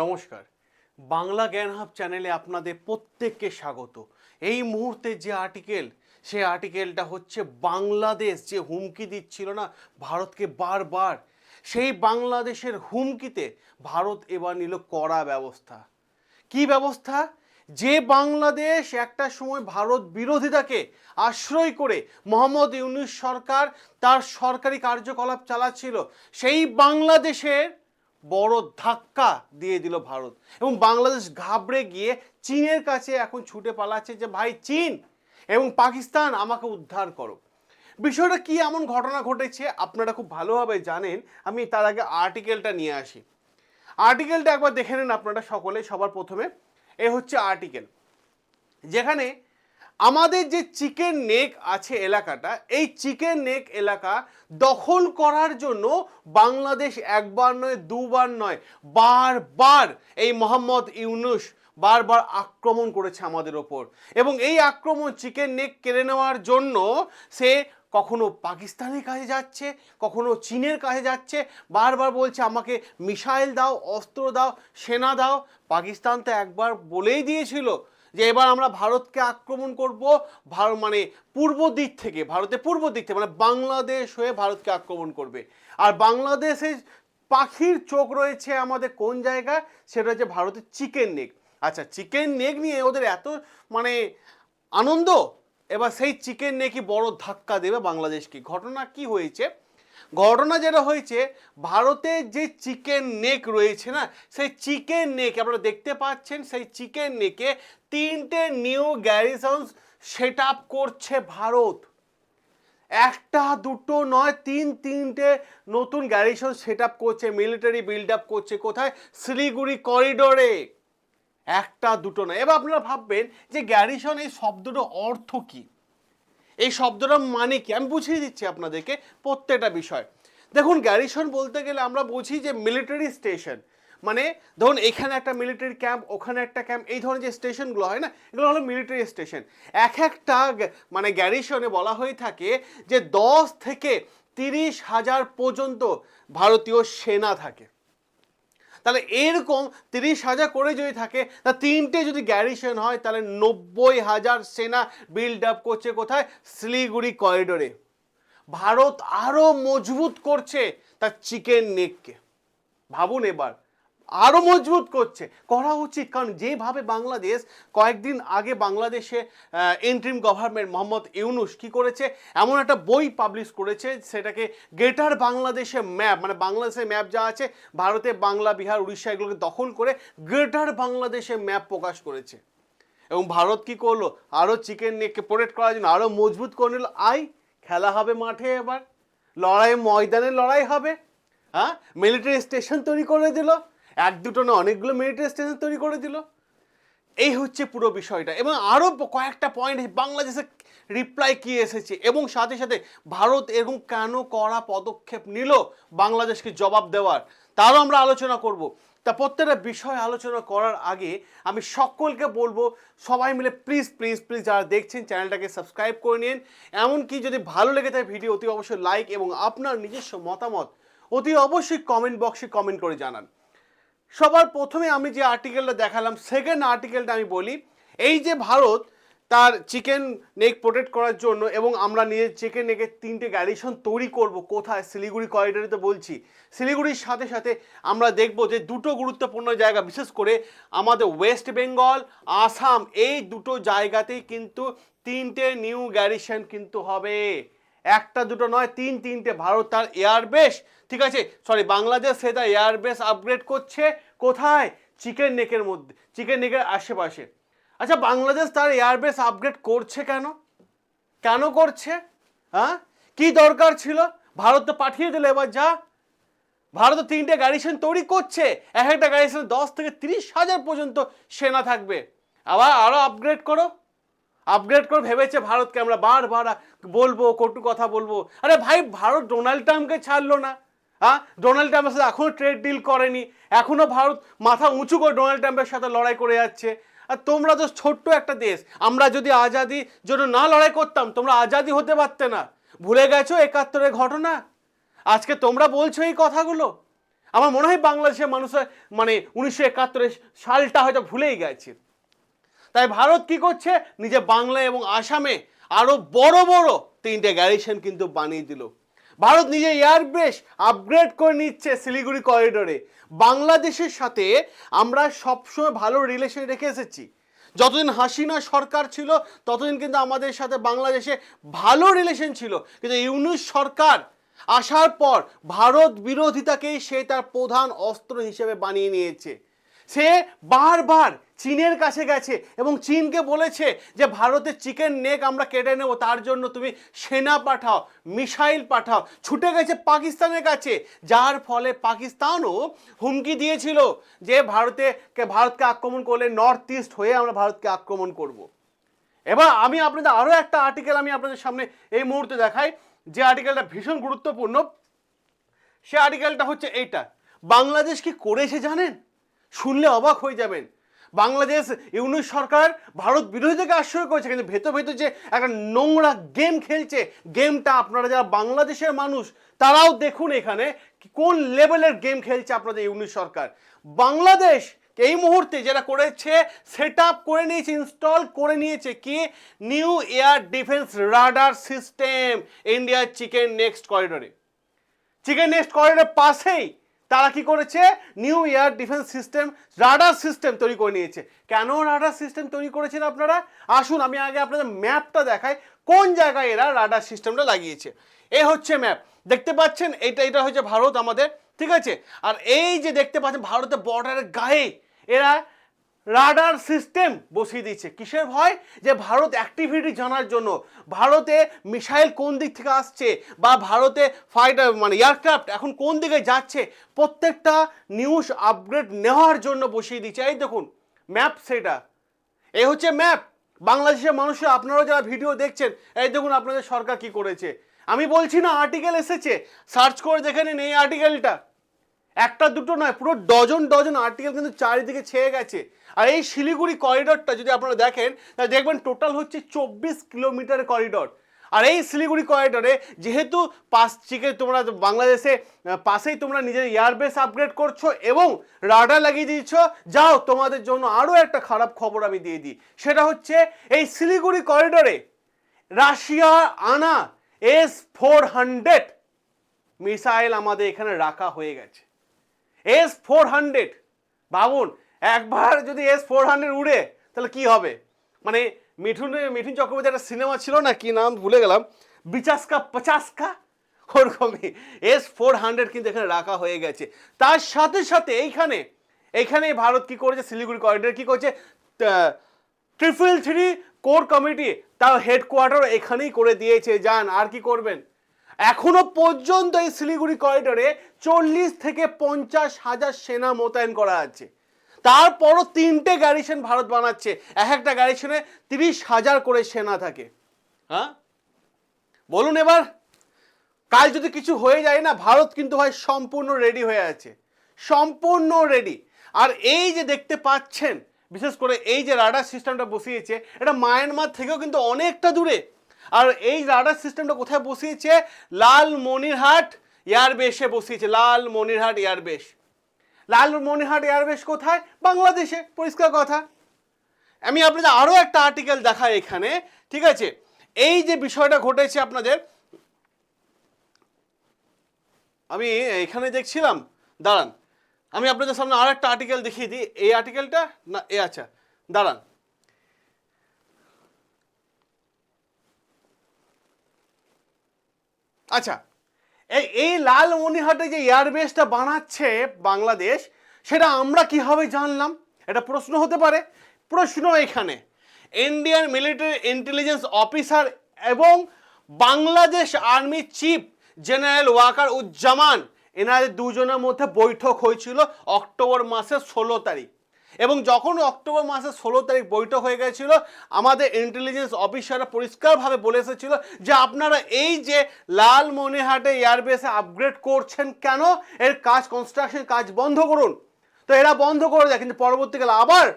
নমস্কার। বাংলা জ্ঞান হাব চ্যানেলে আপনাদের প্রত্যেককে স্বাগত। এই মুহূর্তে যে আর্টিকেল সেই আর্টিকেলটা হচ্ছে বাংলাদেশ যে হুমকি দিচ্ছিল না, ভারতকে বারবার, সেই বাংলাদেশের হুমকিতে ভারত এবার নিল কড়া ব্যবস্থা। কি ব্যবস্থা? যে বাংলাদেশ একটা সময় ভারত বিরোধিতাকে আশ্রয় করে মোহাম্মদ ইউনুস সরকার তার সরকারি কার্যকলাপ চালাচ্ছিল, সেই বাংলাদেশের বড় ধাক্কা দিয়ে দিল ভারত। এবং বাংলাদেশ ঘাবড়ে গিয়ে চীনের কাছে এখন ছুটে পালাচ্ছে যে, ভাই, চীন এবং পাকিস্তান আমাকে উদ্ধার করো। বিষয়টা কি এমন ঘটনা ঘটেছে? আপনারা খুব ভালোভাবে জানেন। আমি তার আগে আর্টিকেলটা নিয়ে আসি। আর্টিকেলটা একবার দেখে নেন আপনারা সকলে, সবার প্রথমে। এ হচ্ছে আর্টিকেল যেখানে আমাদের যে চিকেন নেক আছে এলাকাটা, এই চিকেন নেক এলাকা দখল করার জন্য বাংলাদেশ একবার নয়, দুবার নয়, বারবার এই মোহাম্মদ ইউনুস বারবার আক্রমণ করেছে আমাদের ওপর। এবং এই আক্রমণ চিকেন নেক কেড়ে নেওয়ার জন্য সে কখনো পাকিস্তানের কাছে যাচ্ছে, কখনো চীনের কাছে যাচ্ছে, বারবার বলছে আমাকে মিসাইল দাও, অস্ত্র দাও, সেনা দাও। পাকিস্তান তো একবার বলেই দিয়েছিল যে এবার আমরা ভারতকে আক্রমণ করব ভারত মানে পূর্ব দিক থেকে ভারতের পূর্ব দিক থেকে মানে বাংলাদেশ হয়ে ভারতকে আক্রমণ করবে। আর বাংলাদেশে পাখির চোখ রয়েছে আমাদের কোন জায়গায়? সেটা হচ্ছে ভারতের চিকেন নেক। আচ্ছা চিকেন নেক নিয়ে ওদের এত মানে আনন্দ? এবার সেই চিকেন নেকি বড় ধাক্কা দেবে বাংলাদেশকে। ঘটনা কি হয়েছে? ঘটনা যেটা হয়েছে ভারতের যে চিকেন নেক রয়েছে না, সেই চিকেন নেক আপনারা দেখতে পাচ্ছেন, সেই চিকেন নেকে তিনটে নিউ গ্যারিসন সেট আপ করছে ভারত। একটা, দুটো, নয়, তিন, তিনটে নতুন গ্যারিসন সেট আপ করছে মিলিটারি বিল্ড আপ করছে কোথায়? শিলিগুড়ি করিডোরে একটা, দুটো নয়। এবার আপনারা ভাববেন যে গ্যারিসন এই শব্দটার অর্থ কী? এই শব্দটার মানে কি? আমি বুঝিয়ে দিচ্ছি আপনাদেরকে প্রত্যেকটা বিষয়। দেখুন, গ্যারিসন বলতে গেলে আমরা বুঝি যে মিলিটারি স্টেশন মানে ধরুন এখানে একটা মিলিটারি ক্যাম্প ওখানে একটা ক্যাম্প এই ধরনের যে স্টেশনগুলো হয় না, এগুলো হলো মিলিটারি স্টেশন এক একটা মানে গ্যারিসনে বলা হয়ে থাকে যে দশ থেকে তিরিশ হাজার পর্যন্ত ভারতীয় সেনা থাকে। তাহলে এরকম তিরিশ হাজার করে যদি থাকে, তা তিনটে যদি গ্যারিশন হয়, তাহলে নব্বই হাজার সেনা বিল্ড আপ করছে কোথায়? শিলিগুড়ি করিডোরে ভারত আরও মজবুত করছে তার চিকেন নেককে ভাবুন এবার। আরও মজবুত করছে। করা উচিত, কারণ যেভাবে বাংলাদেশ, কয়েকদিন আগে বাংলাদেশে এন্ট্রিম গভর্নমেন্ট মোহাম্মদ ইউনুস কি করেছে? এমন একটা বই পাবলিশ করেছে, সেটাকে গ্রেটার বাংলাদেশে ম্যাপ মানে বাংলাদেশের ম্যাপ যা আছে, ভারতে বাংলা, বিহার, উড়িষ্যা এগুলোকে দখল করে গ্রেটার বাংলাদেশে ম্যাপ প্রকাশ করেছে। এবং ভারত কি করল? আরও চিকেন নেককে প্রোটেক্ট করার জন্য আরও মজবুত করে নিল। আই খেলা হবে মাঠে এবার। লড়াই ময়দানে লড়াই হবে হ্যাঁ? মিলিটারি স্টেশন তৈরি করে দিল। এক দুটো না অনেকগুলো মিলিটারি স্টেশন তৈরি করে দিল। এই হচ্ছে পুরো বিষয়টা। এবং আরও কয়েকটা পয়েন্ট বাংলাদেশে রিপ্লাই কি এসেছে, এবং সাথে সাথে ভারত এরকম কেন করা পদক্ষেপ নিল বাংলাদেশকে জবাব দেওয়ার, তারও আমরা আলোচনা করব। তা প্রত্যেকটা বিষয় আলোচনা করার আগে আমি সকলকে বলব, সবাই মিলে প্লিজ প্লিজ প্লিজ যারা দেখছেন চ্যানেলটাকে সাবস্ক্রাইব করে নিন। এমনকি যদি ভালো লেগে থাকে ভিডিও অতি অবশ্যই লাইক এবং আপনার নিজস্ব মতামত, অতি অবশ্যই কমেন্ট বক্সে কমেন্ট করে জানান। সবার প্রথমে আমি যে আর্টিকেলটা দেখালাম সেকেন্ড আর্টিকেলটা আমি বলি, এই যে ভারত তার চিকেন নেক প্রোটেক্ট করার জন্য এবং আমরা নিজের চিকেন নেকের তিনটে গ্যারিসন তৈরি করব কোথায়? শিলিগুড়ি করিডোরে তো বলছি। শিলিগুড়ির সাথে সাথে আমরা দেখব যে দুটো গুরুত্বপূর্ণ জায়গা, বিশেষ করে আমাদের ওয়েস্ট বেঙ্গল আসাম এই দুটো জায়গাতেই কিন্তু তিনটে নিউ গ্যারিসন কিন্তু হবে। একটা দুটো নয়, তিন তিনটে ভারত তার এয়ারবেস ঠিক আছে? সরি বাংলাদেশ সে তার এয়ারবেস আপগ্রেড করছে কোথায়? চিকেন নেকের মধ্যে চিকেন নেকের আশেপাশে। আচ্ছা বাংলাদেশ তার এয়ারবেস আপগ্রেড করছে কেন? কেন করছে? হ্যাঁ? কি দরকার ছিল? ভারত তো পাঠিয়ে দিলে এবার যা। ভারত তিনটে গ্যারিসন তৈরি করছে। এক একটা গ্যারিসন দশ থেকে তিরিশ হাজার পর্যন্ত সেনা থাকবে। আবার আরও আপগ্রেড করো। আপগ্রেড করে ভেবেছে ভারতকে আমরা বারবার বলব, কটু কথা বলব। আরে ভাই, ভারত ডোনাল্ড ট্রাম্পকে ছাড়লো না। হ্যাঁ ডোনাল্ড ট্রাম্পের সাথে এখনও ট্রেড ডিল করেনি। এখনও ভারত মাথা উঁচু করে ডোনাল্ড ট্রাম্পের সাথে লড়াই করে যাচ্ছে। আর তোমরা তো ছোট্ট একটা দেশ। আমরা যদি আজাদি জন্য না লড়াই করতাম, তোমরা আজাদি হতে পারতে না। ভুলে গেছো একাত্তরের ঘটনা? আজকে তোমরা বলছো এই কথাগুলো? আমার মনে হয় বাংলাদেশের মানুষের মানে উনিশশো একাত্তরের সালটা হয়তো ভুলেই গেছে। তাই ভারত কি করছে? নিজে বাংলা এবং আসামে আরও বড় বড় তিনটে গ্যারিশন কিন্তু বানিয়ে দিল। ভারত নিজে এয়ারবেস আপগ্রেড করে নিচ্ছে শিলিগুড়ি করিডোরে বাংলাদেশের সাথে আমরা সবসময় ভালো রিলেশন রেখে এসেছি। যতদিন হাসিনা সরকার ছিল, ততদিন কিন্তু আমাদের সাথে বাংলাদেশে ভালো রিলেশন ছিল। কিন্তু ইউনুস সরকার আসার পর ভারত বিরোধিতাকেই সে তার প্রধান অস্ত্র হিসেবে বানিয়ে নিয়েছে। সে বারবার চীনের কাছে গেছে এবং চীনকে বলেছে যে ভারতের চিকেন নেক আমরা কেটে নেব, তার জন্য তুমি সেনা পাঠাও, মিসাইল পাঠাও। ছুটে গেছে পাকিস্তানের কাছে, যার ফলে পাকিস্তানও হুমকি দিয়েছিল যে ভারতে ভারতকে আক্রমণ করলে নর্থ ইস্ট হয়ে আমরা ভারতকে আক্রমণ করব। এবার আমি আপনাদের আরও একটা আর্টিকেল আমি আপনাদের সামনে এই মুহূর্তে দেখাই, যে আর্টিকেলটা ভীষণ গুরুত্বপূর্ণ। সে আর্টিকেলটা হচ্ছে এইটা, বাংলাদেশ কি করেছে জানেন? শুনলে অবাক হয়ে যাবেন। বাংলাদেশ ইউনিট সরকার ভারত বিরোধীদেরকে আশ্রয় করেছে, কিন্তু ভেতর ভেতর যে একটা নোংরা গেম খেলছে গেমটা আপনারা যারা বাংলাদেশের মানুষ, তারাও দেখুন এখানে কোন লেভেলের গেম খেলছে আপনাদের ইউনিট সরকার। বাংলাদেশ এই মুহূর্তে যেটা করেছে সেট করে নিয়েছে ইনস্টল করে নিয়েছে কি? New air defence radar system ইন্ডিয়ার চিকেন নেক্সট করিডোরে চিকেন নেক্সট করিডোরের পাশেই তারা কি করেছে? New air defence system radar system তৈরি করে নিয়েছে। কেন রাডার সিস্টেম তৈরি করেছেন আপনারা? আসুন, আমি আগে আপনাদের ম্যাপটা দেখাই, কোন জায়গায় এরা রাডার সিস্টেমটা লাগিয়েছে। এ হচ্ছে ম্যাপ দেখতে পাচ্ছেন? এটা এটা হচ্ছে ভারত আমাদের, ঠিক আছে? আর এই যে দেখতে পাচ্ছেন, ভারতের বর্ডারের গায়ে এরা রাডার সিস্টেম বসিয়ে দিচ্ছে কিসের ভয়? যে ভারত অ্যাক্টিভিটি জানার জন্য। ভারতে মিসাইল কোন দিক থেকে আসছে? বা ভারতে ফাইটার মানে এয়ারক্রাফট এখন কোন দিকে যাচ্ছে? প্রত্যেকটা নিউজ আপগ্রেড নেওয়ার জন্য বসিয়ে দিচ্ছে এই দেখুন ম্যাপ সেটা। এই হচ্ছে ম্যাপ বাংলাদেশের মানুষের আপনারাও যারা ভিডিও দেখছেন, এই দেখুন আপনাদের সরকার কি করেছে। আমি বলছি না আর্টিকেল এসেছে। সার্চ করে দেখে নিন এই আর্টিকেলটা একটা দুটো নয়, পুরো ডজন ডজন আর্টিকেল কিন্তু চারিদিকে ছেয়ে গেছে। আর এই শিলিগুড়ি করিডোরটা যদি আপনারা দেখেন, তাহলে দেখবেন টোটাল হচ্ছে চব্বিশ কিলোমিটার করিডোর আর এই শিলিগুড়ি করিডোরে যেহেতু পাশ থেকে তোমরা বাংলাদেশে পাশেই তোমরা নিজের এয়ারবেস আপগ্রেড করছ এবং রাডার লাগিয়ে দিয়েছ, যাও, তোমাদের জন্য আরও একটা খারাপ খবর আমি দিয়ে দিই। সেটা হচ্ছে এই শিলিগুড়ি করিডোরে রাশিয়া আনা এস ফোর হান্ড্রেড মিসাইল আমাদের এখানে রাখা হয়ে গেছে। এস ফোর হান্ড্রেড ভাবুন একবার যদি এস ফোর হান্ড্রেড উড়ে, তাহলে কি হবে? মানে মিঠুন মিঠুন চক্রবর্তী একটা সিনেমা ছিল না, কি নাম ভুলে গেলাম। বিচাসকা পচাসকা? ওরকমই। এস ফোর হান্ড্রেড কিন্তু এখানে রাখা হয়ে গেছে। তার সাথে সাথে এইখানে এইখানে ভারত কি করেছে? শিলিগুড়ি করিডোর কি করেছে? ট্রিপল থ্রি কোর কমিটি তার হেডকোয়ার্টার এখানেই করে দিয়েছে। যান, আর কি করবেন? এখনও পর্যন্ত এই শিলিগুড়ি করিডোরে চল্লিশ থেকে পঞ্চাশ হাজার সেনা মোতায়েন করা আছে। তারপরও তিনটে গ্যারিসন ভারত বানাচ্ছে। এক একটা গ্যারিসনে তিরিশ হাজার করে সেনা থাকে। হ্যাঁ? বলুন এবার, কাল যদি কিছু হয়ে যায় না, ভারত কিন্তু হয় সম্পূর্ণ রেডি হয়ে আছে। সম্পূর্ণ রেডি আর এই যে দেখতে পাচ্ছেন, বিশেষ করে এই যে রাডার সিস্টেমটা বসিয়েছে, এটা মায়ানমার থেকেও কিন্তু অনেকটা দূরে। আর এই রাডার সিস্টেমটা কোথায় বসিয়েছে? লাল মনিরহাট এয়ারবেসে বসিয়েছে। লাল মনিরহাট এয়ারবেস। লাল মনিরহাট এয়ারবেস কোথায়? বাংলাদেশে। পরিষ্কার কথা। আমি আপনাদের আরও একটা আর্টিকেল দেখাই এখানে, ঠিক আছে? এই যে বিষয়টা ঘটেছে আপনাদের, আমি এখানে দেখছিলাম, দাঁড়ান। আমি আপনাদের সামনে আর একটা আর্টিকেল দেখিয়ে দিই। এই আর্টিকেলটা না, এ আচ্ছা দাঁড়ান। আচ্ছা এই এই লালমনিহাটে যে এয়ারবেসটা বানাচ্ছে বাংলাদেশ, সেটা আমরা কীভাবে জানলাম? এটা প্রশ্ন হতে পারে। প্রশ্ন এখানে। ইন্ডিয়ান মিলিটারি ইন্টেলিজেন্স অফিসার এবং Bangladesh army chief general Waker Uzzaman, এনাদের দুজনের মধ্যে বৈঠক হয়েছিল অক্টোবর মাসের ষোলো তারিখ। এবং যখন অক্টোবর মাসের ষোলো তারিখ বৈঠক হয়ে গেছিল, আমাদের ইন্টেলিজেন্স অফিসাররা পরিষ্কারভাবে বলে এসেছিল যে আপনারা এই যে লাল মনিহাটে এয়ারবেসে আপগ্রেড করছেন কেন? এর কাজ কনস্ট্রাকশন কাজ বন্ধ করুন। তো এরা বন্ধ করে দেয়, কিন্তু পরবর্তীকালে আবার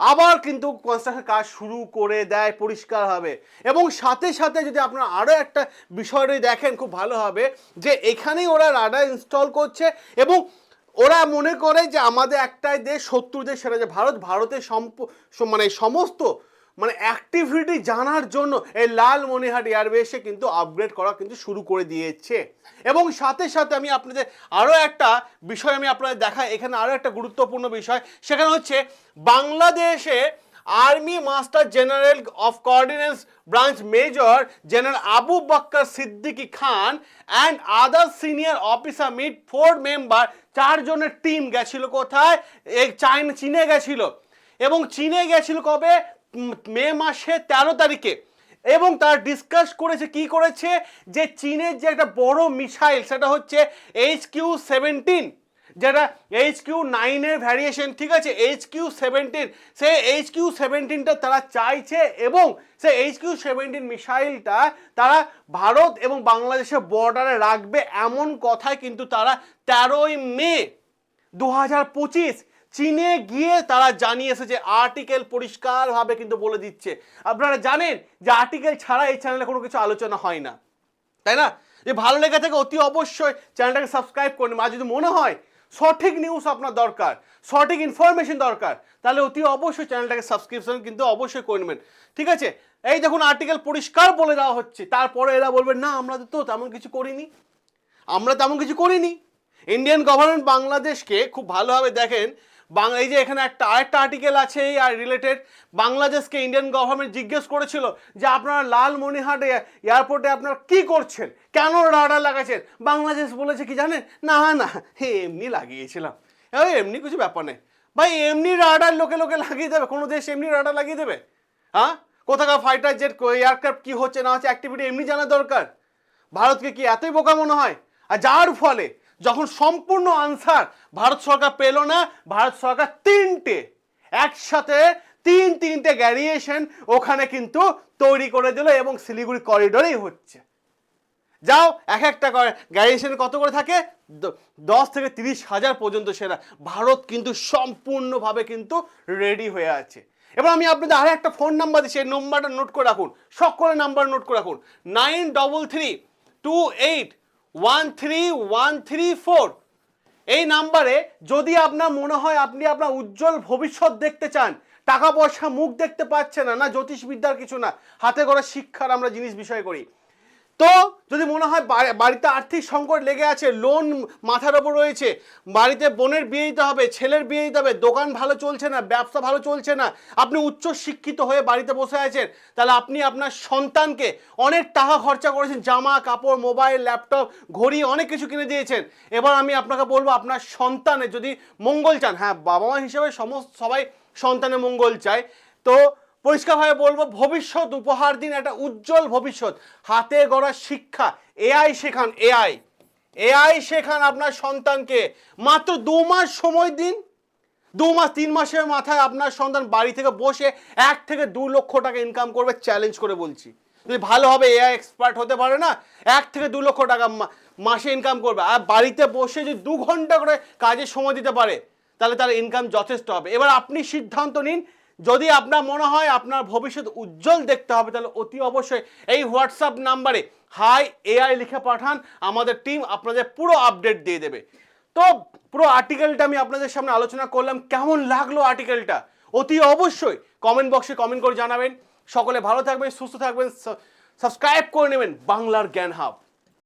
আবার কিন্তু কনস্ট্রাকশন কাজ শুরু করে দেয় পরিষ্কার হবে এবং সাথে সাথে যদি আপনারা আরও একটা বিষয়টি দেখেন, খুব ভালো হবে যে এখানেই ওরা রাডার ইনস্টল করছে এবং ওরা মনে করে যে আমাদের একটাই দেশ, শত্রু দেশ, সেটা যে ভারত। ভারতের সম্প মানে সমস্ত মানে অ্যাক্টিভিটি জানার জন্য এই লাল মনিহাট এয়ারবেসে কিন্তু আপগ্রেড করা কিন্তু শুরু করে দিয়েছে। এবং সাথে সাথে আমি আপনাদের আরও একটা বিষয় আমি আপনাদের দেখাই। এখানে আরও একটা গুরুত্বপূর্ণ বিষয়। সেখানে হচ্ছে বাংলাদেশে army master general of ordnance branch major general Abu Bakkar Siddiqui Khan and other senior officer meet four member চারজনের টিম গেছিল কোথায়? এই চাইনা চীনে গেছিল। এবং চীনে গেছিল কবে? মে মাসে তেরো তারিখে। এবং তারা ডিসকাস করেছে, কি করেছে? যে চীনের যে একটা বড় মিসাইল, সেটা হচ্ছে এইচ কিউ সেভেন্টিন যেটা এইচ কিউ নাইনের ভ্যারিয়েশন ঠিক আছে? এইচ কিউ সেভেন্টিন সেই এইচ কিউ সেভেন্টিনটা তারা চাইছে এবং সেই এইচ কিউ সেভেন্টিন মিসাইলটা তারা ভারত এবং বাংলাদেশের বর্ডারে রাখবে এমন কথায় কিন্তু তারা তেরোই মে দু হাজার পঁচিশ চীনে গিয়ে তারা জানিয়েছে যে আর্টিকেল পরিষ্কারভাবে কিন্তু বলে দিচ্ছে। আপনারা জানেন যে আর্টিকেল ছাড়া এই চ্যানেলে কোনো কিছু আলোচনা হয় না। তাই না? যে ভালো লেগে থাকে অতি অবশ্যই চ্যানেলটাকে সাবস্ক্রাইব করে নেবেন আর যদি মনে হয় সঠিক নিউজ আপনার দরকার, সঠিক ইনফরমেশন দরকার, তাহলে অতি অবশ্যই চ্যানেলটাকে সাবস্ক্রিপশন কিন্তু অবশ্যই করে নেবেন। ঠিক আছে? এই দেখুন আর্টিকেল পরিষ্কার বলে দেওয়া হচ্ছে, তারপরে এরা বলবে, না, আমরা তো তেমন কিছু করিনি। আমরা তেমন কিছু করিনি। ইন্ডিয়ান গভর্নমেন্ট বাংলাদেশকে খুব ভালোভাবে দেখেন বাংলা এই যে এখানে একটা আরেকটা আর্টিকেল আছে এই আর রিলেটেড বাংলাদেশকে ইন্ডিয়ান গভর্নমেন্ট জিজ্ঞেস করেছিল যে আপনারা লালমনিহাট এয়ারপোর্টে আপনারা কি করছেন? কেন রাডার লাগাচ্ছেন বাংলাদেশ বলেছে কি জানেন? না না হে, এমনি লাগিয়েছিলাম। এমনি কিছু ব্যাপার নেই। ভাই, এমনি রাডার লোকে লোকে লাগিয়ে দেবে। কোনো দেশ এমনি রাডার লাগিয়ে দেবে? হ্যাঁ? কোথাকার ফাইটার জেট এয়ারক্রাফট কি হচ্ছে, না হচ্ছে অ্যাক্টিভিটি এমনি জানা দরকার। ভারতকে কি এতই বোকা মনে হয়? আর যার ফলে যখন সম্পূর্ণ আনসার ভারত সরকার পেল না, ভারত সরকার তিনটে, একসাথে তিন তিনটে গ্যারিয়েশন ওখানে কিন্তু তৈরি করে দিল এবং শিলিগুড়ি করিডোরেই হচ্ছে। যাও, এক একটা করে গ্যারিয়েশন কত করে থাকে? দশ থেকে তিরিশ হাজার পর্যন্ত সেরা ভারত কিন্তু সম্পূর্ণভাবে কিন্তু রেডি হয়ে আছে। এবার আমি আপনাদের আরও একটা ফোন নাম্বার দিচ্ছি, এই নম্বরটা নোট করে রাখুন। সকলে নাম্বার নোট করে রাখুন। Nine double three two eight one three one three four এই নাম্বারে যদি আপনার মনে হয় আপনি আপনার উজ্জ্বল ভবিষ্যৎ দেখতে চান, টাকা পয়সা মুখ দেখতে পাচ্ছে না না জ্যোতিষবিদ্যার কিছু না, হাতে করা শিক্ষার আমরা জিনিস বিষয় করি। তো যদি মনে হয় বাড়িতে আর্থিক সংকট লেগে আছে লোন মাথার ওপর রয়েছে, বাড়িতে বোনের বিয়ে দিতে হবে, ছেলের বিয়ে দিতে হবে, দোকান ভালো চলছে না, ব্যবসা ভালো চলছে না, আপনি উচ্চ শিক্ষিত হয়ে বাড়িতে বসে আছেন, তাহলে আপনি আপনার সন্তানকে অনেক টাকা খরচা করেছেন, জামা, কাপড়, মোবাইল ল্যাপটপ ঘড়ি, অনেক কিছু কিনে দিয়েছেন। এবার আমি আপনাকে বলব, আপনার সন্তানের যদি মঙ্গল চান হ্যাঁ বাবা মা হিসেবে সমস্ত সবাই সন্তানের মঙ্গল চায়, তো পরিষ্কারভাবে বলব, ভবিষ্যৎ উপহার দিন একটা উজ্জ্বল ভবিষ্যৎ। হাতে গড়া শিক্ষা, এআই শেখান, এআই। এআই শেখান আপনার সন্তানকে। মাত্র দু মাস সময় দিন। দু মাস, তিন মাসের মাথায় আপনার সন্তান বাড়ি থেকে বসে এক থেকে দু লক্ষ টাকা ইনকাম করবে চ্যালেঞ্জ করে বলছি। যদি ভালোভাবে এআই এক্সপার্ট হতে পারে না, এক থেকে দু লক্ষ টাকা মাসে ইনকাম করবে। আর বাড়িতে বসে যদি দু ঘণ্টা করে কাজের সময় দিতে পারে, তাহলে তার ইনকাম যথেষ্ট হবে। এবার আপনি সিদ্ধান্ত নিন যদি আপনার মনে হয় আপনার ভবিষ্যৎ উজ্জ্বল দেখতে হবে, তাহলে অতি অবশ্যই এই হোয়াটসঅ্যাপ নাম্বারে হাই এআই লিখে পাঠান, আমাদের টিম আপনাদের পুরো আপডেট দিয়ে দেবে। তো পুরো আর্টিকেলটা আমি আপনাদের সামনে আলোচনা করলাম, কেমন লাগল আর্টিকেলটা অতি অবশ্যই কমেন্ট বক্সে কমেন্ট করে জানাবেন। সকলে ভালো থাকবেন, সুস্থ থাকবেন সাবস্ক্রাইব করে নেবেন বাংলার জ্ঞান হাব